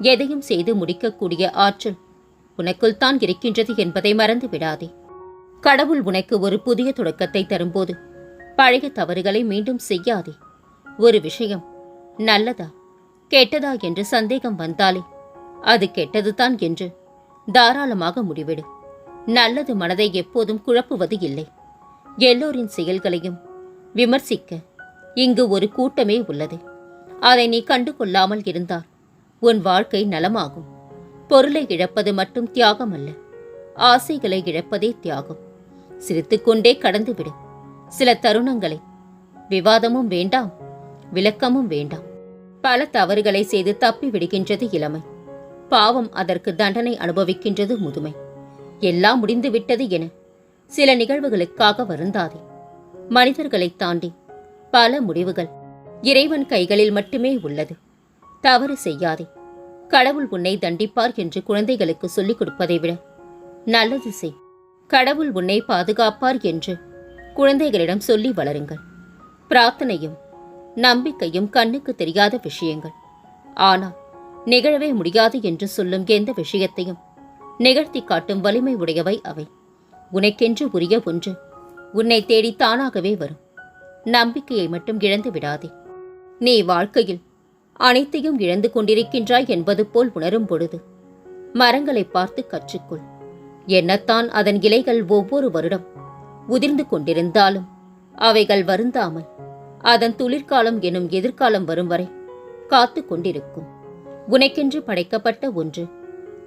எதையும் செய்து முடிக்கக்கூடிய ஆற்றல் உனக்குள் தான் இருக்கின்றது என்பதை மறந்து விடாதே. கடவுள் உனக்கு ஒரு புதிய தொடக்கத்தை தரும்போது பழைய தவறுகளை மீண்டும் செய்யாதே. ஒரு விஷயம் நல்லதா கெட்டதா என்று சந்தேகம் வந்தாலே அது கெட்டதுதான் என்று தாராளமாக முடிவிடு. நல்லது மனதை எப்போதும் குழப்புவது இல்லை. எல்லோரின் செயல்களையும் விமர்சிக்க இங்கு ஒரு கூட்டமே உள்ளது. அதை நீ கண்டு கொள்ளாமல் இருந்தால் உன் வாழ்க்கை நலமாகும். பொருளை இழப்பது மட்டும் தியாகம் அல்ல ஆசைகளை இழப்பதே தியாகம். சிரித்துக்கொண்டே கடந்துவிடு. சில தருணங்களை. விவாதமும் வேண்டாம். விளக்கமும் வேண்டாம். பல தவறுகளை செய்து தப்பி விடுகின்றது இளமை. பாவம் அதற்கு தண்டனை அனுபவிக்கின்றது முதுமை. எல்லாம் முடிந்துவிட்டது என சில நிகழ்வுகளுக்காக வருந்தாதே. மனிதர்களை தாண்டி பல முடிவுகள். இறைவன் கைகளில் மட்டுமே உள்ளது. தவறு செய்யாதே. கடவுள் உன்னை தண்டிப்பார் என்று குழந்தைகளுக்கு சொல்லிக் கொடுப்பதை விட நல்லது செய். கடவுள் உன்னை பாதுகாப்பார் என்று குழந்தைகளிடம் சொல்லி வளருங்கள். பிரார்த்தனையும் நம்பிக்கையும் கண்ணுக்கு தெரியாத விஷயங்கள். ஆனால் நிகழவே முடியாது என்று சொல்லும் எந்த விஷயத்தையும் நிகழ்த்தி காட்டும் வலிமை உடையவை அவை. உனக்கென்று உரிய ஒன்று உன்னை தேடி தானாகவே வரும். நம்பிக்கையை மட்டும் இழந்து விடாதே. நீ வாழ்க்கையில் அனைத்தையும் இழந்து கொண்டிருக்கின்றாய் என்பது போல் உணரும் பொழுது மரங்களை பார்த்து கற்றுக்கொள். என்னத்தான் அதன் இலைகள் ஒவ்வொரு வருடம் உதிர்ந்து கொண்டிருந்தாலும் அவைகள் வருந்தாமல் அதன் துளிர்காலம் எனும் எதிர்காலம் வரும் வரை காத்து கொண்டிருக்கும். உனக்கென்று படைக்கப்பட்ட ஒன்று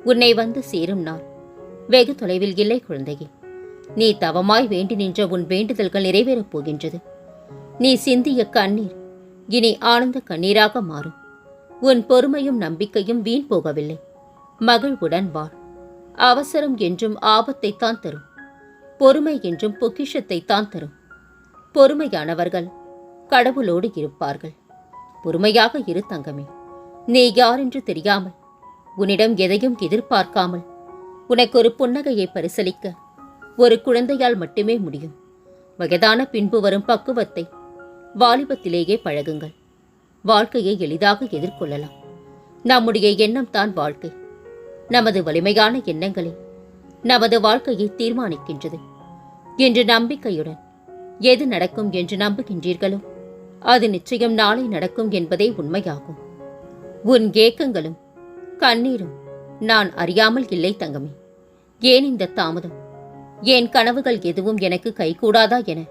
உன்னை வந்து சேரும் நாள். வெகு தொலைவில் இல்லை குழந்தையே நீ தவமாய் வேண்டி நின்ற உன் வேண்டுதல்கள் நிறைவேறப் போகின்றது. நீ சிந்திய கண்ணீர் இனி ஆனந்த கண்ணீராக மாறும். உன் பொறுமையும் நம்பிக்கையும் வீண் போகவில்லை. மகிழ்வுடன் வாழ் அவசரம் என்றும் ஆபத்தைத்தான் தரும். பொறுமை என்றும் பொக்கிஷத்தைத்தான் தரும். பொறுமையானவர்கள் கடவுளோடு இருப்பார்கள். பொறுமையாக இரு தங்கமே. நீ யாரென்று தெரியாமல் உன்னிடம் எதையும் எதிர்பார்க்காமல் உனக்கு ஒரு புன்னகையை பரிசலிக்க ஒரு குழந்தையால் மட்டுமே முடியும். வயதான பின்பு வரும் பக்குவத்தை வாலிபத்திலேயே பழகுங்கள். வாழ்க்கையை எளிதாக எதிர்கொள்ளலாம். நம்முடைய எண்ணம் தான் வாழ்க்கை. நமது வலிமையான எண்ணங்களே நமது வாழ்க்கையை தீர்மானிக்கின்றது. என்று நம்பிக்கையுடன் எது நடக்கும் என்று நம்புகின்றீர்களோ அது நிச்சயம் நாளை நடக்கும் என்பதே உண்மையாகும். உன் ஏக்கங்களும் கண்ணீரும் நான் அறியாமல் இல்லை தங்கமே. ஏன் இந்த தாமதம்? என் கனவுகள் எதுவும் எனக்கு கைகூடாதா என?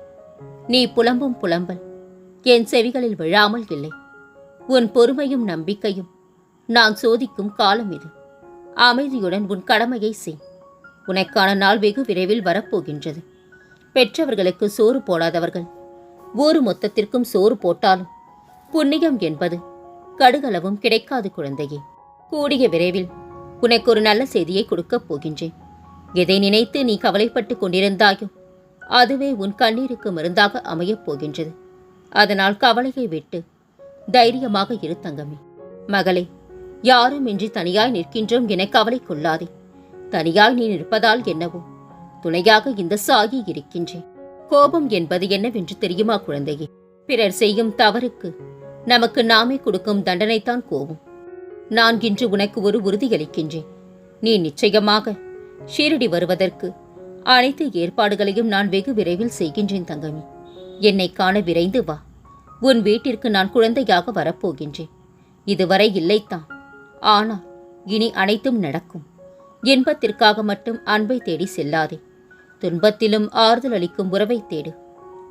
நீ புலம்பும் புலம்பல் என் செவிகளில் விழாமல் இல்லை. உன் பொறுமையும் நம்பிக்கையும் நான் சோதிக்கும் காலம் இது. அமைதியுடன் உன் கடமையை செய். உனக்கான நாள் வெகு விரைவில் வரப்போகின்றது. பெற்றவர்களுக்கு சோறு போடாதவர்கள். ஒரு மொத்தத்திற்கும் சோறு போட்டாலும் புண்ணியம் என்பது கடுகளவும் கிடைக்காது குழந்தையே. கூடிய விரைவில் உனக்கு ஒரு நல்ல செய்தியை கொடுக்கப் போகின்றேன். எதை நினைத்து நீ கவலைப்பட்டு கொண்டிருந்தாயோ அதுவே உன் கண்ணீருக்கு மருந்தாக அமையப் போகின்றது. அதனால் கவலையை விட்டு தைரியமாக இரு தங்கமே. மகளே யாரும் இன்றி தனியாய் நிற்கின்றோம் என கவலை கொள்ளாதே. தனியாய் நீ நிற்பதால் என்னவோ? துணையாக இந்த சாகி இருக்கின்றேன் கோபம் என்பது என்னவென்று தெரியுமா குழந்தையே? பிறர் செய்யும் தவறுக்கு நமக்கு நாமே கொடுக்கும் தண்டனைத்தான் கோபம். நான் இன்று உனக்கு ஒரு உறுதியளிக்கின்றேன். நீ நிச்சயமாக ஷீரடி வருவதற்கு அனைத்து ஏற்பாடுகளையும் நான் வெகு விரைவில் செய்கின்றேன் தங்கமி. என்னை காண விரைந்து வா. உன் வீட்டிற்கு நான் குழந்தையாக வரப்போகின்றேன். இதுவரை இல்லைத்தான். ஆனால் இனி அனைத்தும் நடக்கும். இன்பத்திற்காக மட்டும் அன்பை தேடி செல்லாதே. துன்பத்திலும் ஆறுதல் அளிக்கும் உறவை தேடு.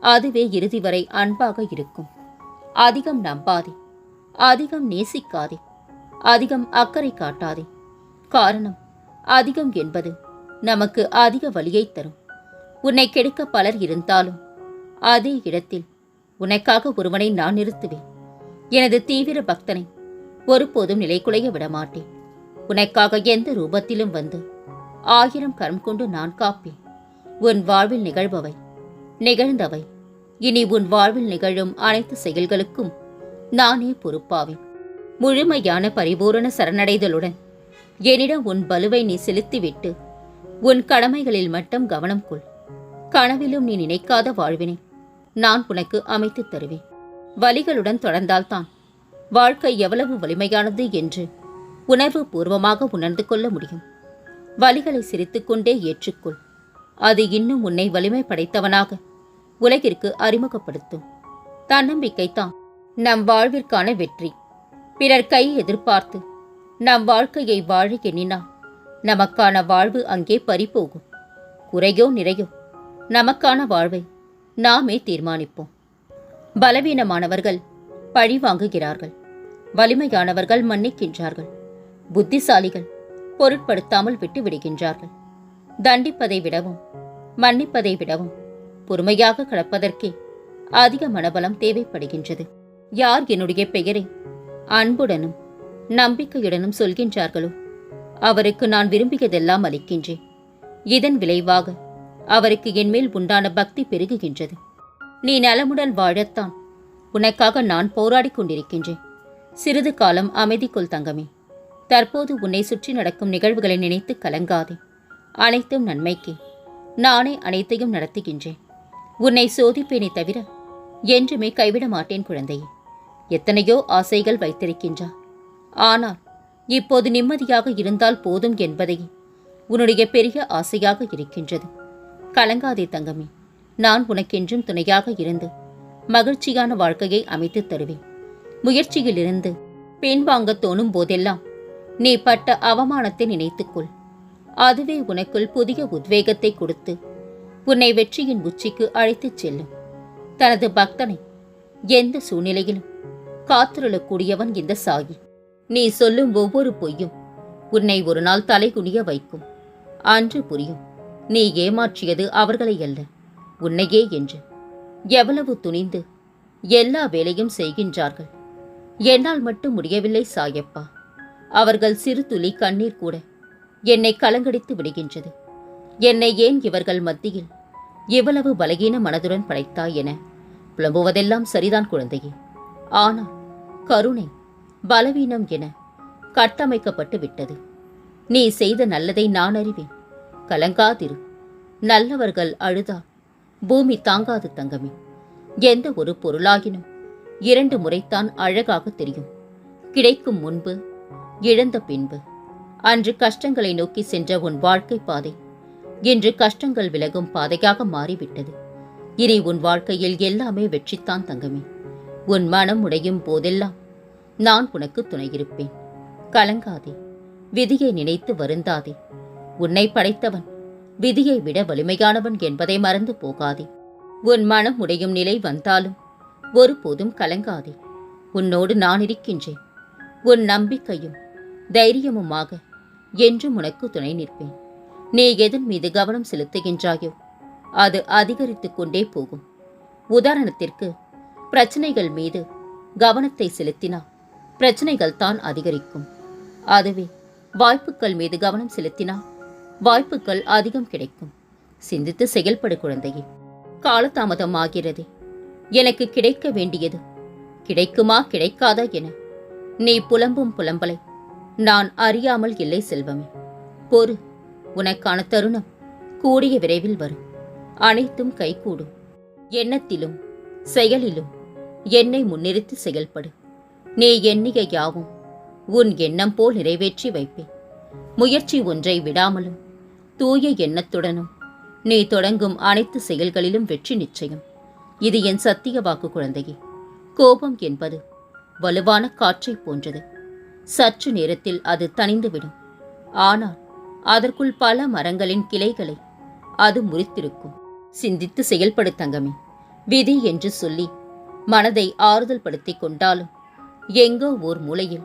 அதுவே இறுதி வரை அன்பாக இருக்கும். அதிகம் நம்பாதே. அதிகம் நேசிக்காதே. அதிகம் அக்கறை காட்டாதே. காரணம் அதிகம் என்பது நமக்கு அதிக வலியைத் தரும். உன்னை கெடுக்க பலர் இருந்தாலும் அதே இடத்தில் உனக்காக ஒருவனை நான் நிறுத்துவேன். எனது தீவிர பக்தனை ஒருபோதும் நிலைகுலைய விடமாட்டேன். உனக்காக எந்த ரூபத்திலும் வந்து ஆயிரம் கரம் கொண்டு நான் காப்பேன். உன் வாழ்வில் நிகழ்பவை நிகழ்ந்தவை. இனி உன் வாழ்வில் நிகழும் அனைத்து செயல்களுக்கும் நானே பொறுப்பாவேன். முழுமையான பரிபூரண சரணடைதலுடன் என்னிடம் உன் பலுவை நீ செலுத்திவிட்டு உன் கடமைகளில் மட்டும் கவனம் கொள். கனவிலும் நீ நினைக்காத வாழ்வினை நான் உனக்கு அமைத்துத் தருவேன். வலிகளுடன் தொடர்ந்தால்தான். வாழ்க்கை எவ்வளவு வலிமையானது என்று உணர்வு பூர்வமாக உணர்ந்து கொள்ள முடியும். வலிகளை சிரித்துக்கொண்டே ஏற்றுக்கொள். அது இன்னும் உன்னை வலிமை படைத்தவனாக உலகிற்கு அறிமுகப்படுத்தும். தன்னம்பிக்கைத்தான் நம் வாழ்விற்கான வெற்றி. பிறர் கை எதிர்பார்த்து நம் வாழ்க்கையை வாழ எண்ணினால் நமக்கான வாழ்வு அங்கே பறிபோகும். குறையோ நிறையோ நமக்கான வாழ்வை நாமே தீர்மானிப்போம். பலவீனமானவர்கள் பழி வாங்குகிறார்கள். வலிமையானவர்கள் மன்னிக்கின்றார்கள். புத்திசாலிகள் பொருட்படுத்தாமல் விட்டு விடுகின்றார்கள் தண்டிப்பதை விடவும் மன்னிப்பதை விடவும் பொறுமையாக கடப்பதற்கே அதிக மனபலம் தேவைப்படுகின்றது. யார் என்னுடைய பெயரை அன்புடனும் நம்பிக்கையுடனும் சொல்கின்றார்களோ அவருக்கு நான் விரும்பியதெல்லாம் அளிக்கின்றேன். இதன் விளைவாக அவருக்கு என்மேல் உண்டான பக்தி பெருகுகின்றது. நீ நலமுடன் வாழத்தான். உனக்காக நான் போராடிக் கொண்டிருக்கின்றேன். சிறிது காலம் அமைதிக்குள் தங்கமே. தற்போது உன்னை சுற்றி நடக்கும் நிகழ்வுகளை நினைத்து கலங்காதே. அனைத்தும் நன்மைக்கே. நானே அனைத்தையும் நடத்துகின்றேன். உன்னை சோதிப்பேனே தவிர என்றுமே கைவிட மாட்டேன் குழந்தையே. எத்தனையோ ஆசைகள் வைத்திருக்கின்றார் ஆனால் இப்போது நிம்மதியாக இருந்தால் போதும் என்பதையே உன்னுடைய பெரிய ஆசையாக இருக்கின்றது. கலங்காதே தங்கமே. நான் உனக்கென்றும் துணையாக இருந்து மகிழ்ச்சியான வாழ்க்கையை அமைத்துத் தருவேன். முயற்சியிலிருந்து பின்வாங்க தோணும் போதெல்லாம் நீ பட்ட அவமானத்தை நினைத்துக்கொள் அதுவே உனக்குள் புதிய உத்வேகத்தை கொடுத்து உன்னை வெற்றியின் உச்சிக்கு அழைத்துச் செல்லும். தனது பக்தனை எந்த சூழ்நிலையிலும் காத்திருளக்கூடியவன் இந்த சாகி நீ சொல்லும் ஒவ்வொரு பொய்யும் உன்னை ஒரு நாள் தலைகுனிய வைக்கும். அன்று புரியும். நீ ஏமாற்றியது அவர்களை அல்ல உன்னையே என்று. எவ்வளவு துணிந்து எல்லா வேலையும் செய்கின்றார்கள். என்னால் மட்டும் முடியவில்லை சாயப்பா. அவர்கள் சிறு துளி கண்ணீர் கூட என்னை கலங்கடித்து விடுகின்றது. என்னை ஏன் இவர்கள் மத்தியில் இவ்வளவு பலகீன மனதுடன் படைத்தாய் என புலம்புவதெல்லாம் சரிதான் குழந்தையே. ஆனால் கருணை பலவீனம் என கட்டமைக்கப்பட்டு விட்டது. நீ செய்த நல்லதை நான் அறிவேன். கலங்காதிரு. நல்லவர்கள் அழுதால் பூமி தாங்காது தங்கமே. எந்த ஒரு பொருளாகினும் இரண்டு முறைத்தான் அழகாக தெரியும். கிடைக்கும் முன்பு இழந்த பின்பு. அன்று கஷ்டங்களை நோக்கி சென்ற உன் வாழ்க்கை பாதை. இன்று கஷ்டங்கள் விலகும் பாதையாக மாறிவிட்டது. இனி உன் வாழ்க்கையில் எல்லாமே வெற்றித்தான் தங்கமே. உன் மனம் உடையும் போதெல்லாம் நான் உனக்கு துணையிருப்பேன் கலங்காதே. விதியை நினைத்து வருந்தாதே. உன்னை படைத்தவன். விதியை விட வலிமையானவன் என்பதை மறந்து போகாதே. உன் மனம் உடையும் நிலை வந்தாலும் ஒருபோதும் கலங்காதே. உன்னோடு நான் இருக்கின்றேன். உன் நம்பிக்கையும் தைரியமுமாக என்றும் உனக்கு துணை நிற்பேன். நீ எதன் மீது கவனம் செலுத்துகின்றாயோ அது அதிகரித்து கொண்டே போகும். உதாரணத்திற்கு பிரச்சனைகள் மீது கவனத்தை செலுத்தினால் பிரச்சனைகள் தான் அதிகரிக்கும். அதுவே வாய்ப்புகள் மீது கவனம் செலுத்தினால் வாய்ப்புகள் அதிகம் கிடைக்கும். சிந்தித்து செயல்படு குழந்தையே. காலதாமதம் ஆகிறது எனக்கு கிடைக்க வேண்டியது. கிடைக்குமா கிடைக்காதா என. நீ புலம்பும் புலம்பலை. நான் அறியாமல் இல்லை செல்வமே. பொறு உனக்கான தருணம் கூடிய விரைவில் வரும். அனைத்தும் கைகூடும். எண்ணத்திலும் செயலிலும் என்னை முன்னிறுத்தி செயல்படு. நீ எண்ணிய யாவும் உன் எண்ணம் போல் நிறைவேற்றி வைப்பேன். முயற்சி ஒன்றை விடாமலும் தூய எண்ணத்துடனும். நீ தொடங்கும் அனைத்து செயல்களிலும் வெற்றி நிச்சயம். இது என் சத்திய வாக்கு குழந்தையே. கோபம் என்பது வலுவான காற்றைப் போன்றது. சற்று நேரத்தில் அது தணிந்துவிடும். ஆனால் அதற்குள் பல மரங்களின் கிளைகளை அது முறித்திருக்கும். சிந்தித்து செயல்படுத்தங்கமே விதி என்று சொல்லி மனதை ஆறுதல் படுத்திக் கொண்டாலும் எங்கோ ஓர் மூலையில்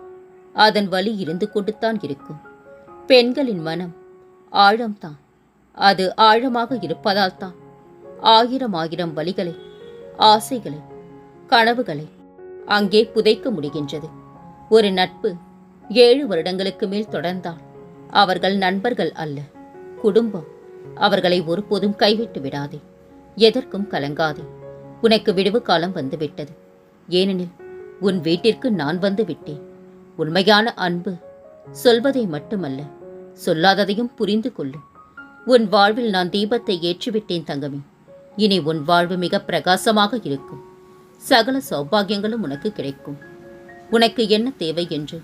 அதன் வலி இருந்து கொண்டுத்தான் இருக்கும். பெண்களின் மனம் ஆழம்தான். அது ஆழமாக இருப்பதால் தான் ஆயிரம் ஆயிரம் வழிகளை ஆசைகளை கனவுகளை அங்கே புதைக்க முடிகின்றது. ஒரு நட்பு ஏழு வருடங்களுக்கு மேல் தொடர்ந்தால் அவர்கள் நண்பர்கள் அல்ல. குடும்பம் அவர்களை ஒருபோதும் கைவிட்டு விடாதே எதற்கும் கலங்காதே. உனக்கு விடுவு காலம் வந்துவிட்டது. ஏனெனில் உன் வீட்டிற்கு நான் வந்து விட்டேன். உண்மையான அன்பு சொல்வதை மட்டுமல்ல சொல்லாததையும் புரிந்து கொள்ளும் உன் வாழ்வில் நான் தீபத்தை ஏற்றிவிட்டேன் தங்கமே. இனி உன் வாழ்வு மிக பிரகாசமாக இருக்கும். சகல சௌபாகியங்களும் உனக்கு கிடைக்கும். உனக்கு என்ன தேவை என்று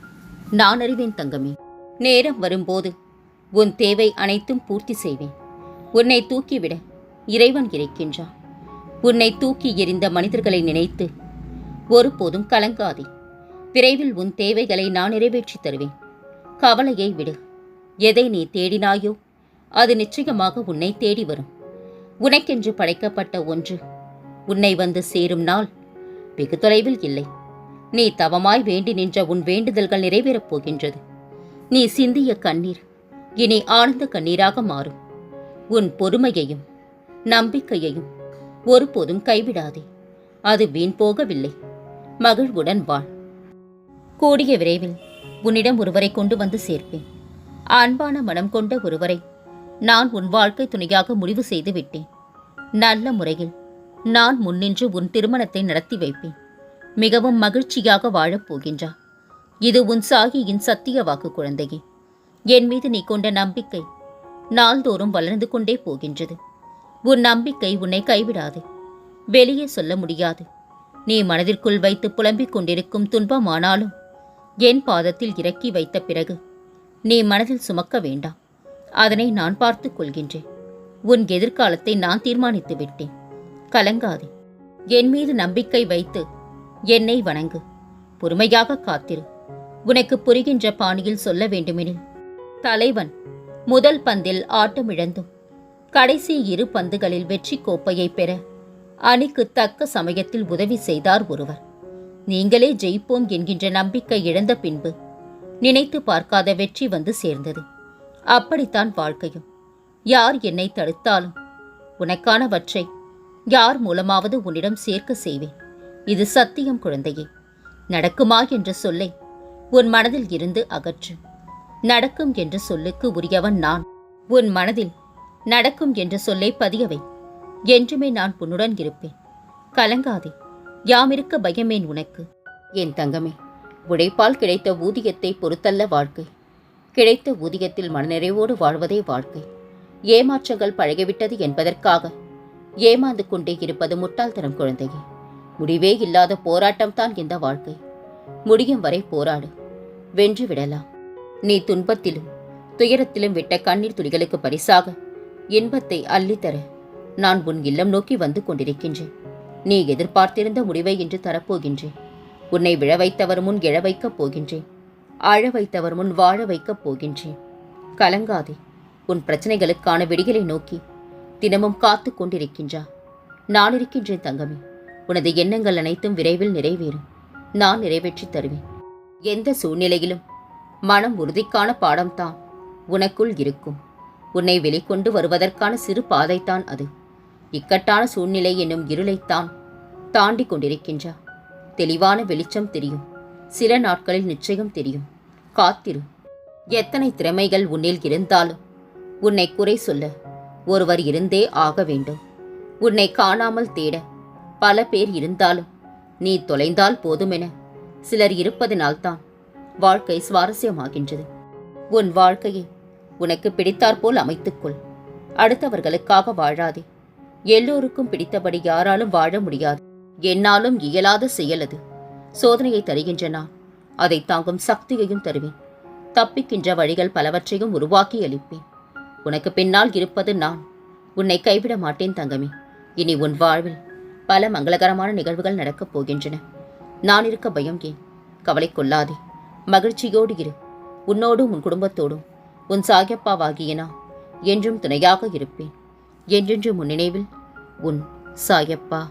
நான் அறிவேன் தங்கமே. நேரம் வரும்போது உன் தேவை அனைத்தும் பூர்த்தி செய்வேன். உன்னை தூக்கிவிட இறைவன் இருக்கின்றான். உன்னை தூக்கி எறிந்த மனிதர்களை நினைத்து ஒருபோதும் கலங்காதே. விரைவில் உன் தேவைகளை நான் நிறைவேற்றித் தருவேன். கவலையை விடு. எதை நீ தேடினாயோ? அது நிச்சயமாக உன்னை தேடி வரும். உனக்கென்று படைக்கப்பட்ட ஒன்று. உன்னை வந்து சேரும் நாள் வெகு தொலைவில் இல்லை. நீ தவமாய் வேண்டி நின்ற உன் வேண்டுதல்கள் நிறைவேறப் போகின்றது. நீ சிந்திய கண்ணீர் இனி ஆனந்த கண்ணீராக மாறும். உன் பொறுமையையும் நம்பிக்கையையும் ஒருபோதும் கைவிடாதே. அது வீண் போகவில்லை. மகிழ்வுடன் வாழ். கூடிய விரைவில் உன்னிடம் ஒருவரை கொண்டு வந்து சேர்ப்பேன். அன்பான மனம் கொண்ட ஒருவரை நான் உன் வாழ்க்கை துணையாக முடிவு செய்து விட்டேன். நல்ல முறையில் நான் முன்னின்று உன் திருமணத்தை நடத்தி வைப்பேன். மிகவும் மகிழ்ச்சியாக வாழப் போகின்றா. இது உன் சாகியின் சத்திய வாக்கு குழந்தையே. என் மீது நீ கொண்ட நம்பிக்கை நாள்தோறும் வளர்ந்து கொண்டே போகின்றது. உன் நம்பிக்கை உன்னை கைவிடாது. வெளியே சொல்ல முடியாது. நீ மனதிற்குள் வைத்து புலம்பிக் கொண்டிருக்கும் துன்பமானாலும் என் பாதத்தில் இறக்கி வைத்த பிறகு நீ மனதில் சுமக்க வேண்டாம். அதனை நான் பார்த்துக் கொள்கின்றேன். உன் எதிர்காலத்தை நான் தீர்மானித்து விட்டேன். கலங்காதே. என் மீது நம்பிக்கை வைத்து என்னை வணங்கு. பொறுமையாக காத்திரு. உனக்கு புரிகின்ற பாணியில் சொல்ல வேண்டுமெனில். தலைவன் முதல் பந்தில் ஆட்டமிழந்தும். கடைசி இரு பந்துகளில் வெற்றி கோப்பையை பெற அணிக்கு தக்க சமயத்தில் உதவி செய்தார் ஒருவர். நீங்களே ஜெயிப்போம் என்கின்ற நம்பிக்கை இழந்த பின்பு நினைத்து பார்க்காத வெற்றி வந்து சேர்ந்தது. அப்படித்தான் வாழ்க்கையும். யார் என்னை தடுத்தாலும் உனக்கானவற்றை யார் மூலமாவது உன்னிடம் சேர்க்க செய்வேன். இது சத்தியம் குழந்தையே. நடக்குமா என்ற சொல்லை உன் மனதில் இருந்து அகற்று. நடக்கும் என்ற சொல்லுக்கு உரியவன் நான். உன் மனதில் நடக்கும் என்ற சொல்லை பதியவை என்றுமே நான் உன்னுடன் இருப்பேன். கலங்காதே. யாமிருக்க பயமேன் உனக்கு. என் தங்கமே. உழைப்பால் கிடைத்த ஊதியத்தை பொறுத்தல்ல வாழ்க்கை. கிடைத்த ஊதியத்தில் மனநிறைவோடு வாழ்வதே வாழ்க்கை. ஏமாற்றங்கள் பழகிவிட்டது என்பதற்காக ஏமாந்து கொண்டே இருப்பது முட்டாள்தனம் குழந்தையே. முடிவே இல்லாத போராட்டம்தான் இந்த வாழ்க்கை. முடியும் வரை போராடு. வென்று விடலாம். நீ துன்பத்திலும் துயரத்திலும் விட்ட கண்ணீர் துளிகளுக்கு பரிசாக இன்பத்தை அள்ளித்தர நான் உன் இல்லம் நோக்கி வந்து கொண்டிருக்கின்றேன். நீ எதிர்பார்த்திருந்த முடிவை இன்று தரப்போகின்றேன். உன்னை விழ வைத்தவர் முன் எழ வைக்கப் போகின்றேன். அழ வைத்தவர் முன் வாழ வைக்கப் போகின்றேன். கலங்காதே உன் பிரச்சனைகளுக்கான விடிகளை நோக்கி தினமும் காத்து கொண்டிருக்கின்றா. நான் இருக்கின்றேன் தங்கமே உனது எண்ணங்கள் அனைத்தும் விரைவில் நிறைவேறும். நான் நிறைவேற்றித் தருவேன். எந்த சூழ்நிலையிலும் மனம் உறுதிக்கான பாடம்தான் உனக்குள் இருக்கும். உன்னை வெளிக்கொண்டு வருவதற்கான சிறு பாதைத்தான் அது. இக்கட்டான சூழ்நிலை என்னும் இருளைத்தான் தாண்டி கொண்டிருக்கின்றா. தெளிவான வெளிச்சம் தெரியும். சில நாட்களில் நிச்சயம் தெரியும். காத்திரு. எத்தனை திறமைகள் உன்னில் இருந்தாலும் உன்னை குறை சொல்ல ஒருவர் இருந்தே ஆக வேண்டும். உன்னை காணாமல் தேட பல பேர் இருந்தாலும் நீ தொலைந்தால் போதுமென சிலர் இருப்பதனால்தான் வாழ்க்கை சுவாரஸ்யமாகின்றது. உன் வாழ்க்கையை உனக்கு பிடித்தாற்போல் அமைத்துக்கொள். அடுத்தவர்களுக்காக வாழாதே. எல்லோருக்கும் பிடித்தபடி யாராலும் வாழ முடியாது. என்னாலும் இயலாத செயல் அது. சோதனையை தருகின்ற நான் அதை தாங்கும் சக்தியையும் தருவேன். தப்பிக்கின்ற வழிகள் பலவற்றையும் உருவாக்கி அளிப்பேன். உனக்கு பின்னால் இருப்பது நான். உன்னை கைவிட மாட்டேன் தங்கமே. இனி உன் வாழ்வில் பல மங்களகரமான நிகழ்வுகள் நடக்கப் போகின்றன. நான் இருக்க பயம் ஏன்? கவலை கொள்ளாதே. மகிழ்ச்சியோடு இரு. உன்னோடும் உன் குடும்பத்தோடும். உன் சாயப்பாவாகிய நான் என்றும் துணையாக இருப்பேன். என்றென்றும் உன் நினைவில் உன் சாயப்பா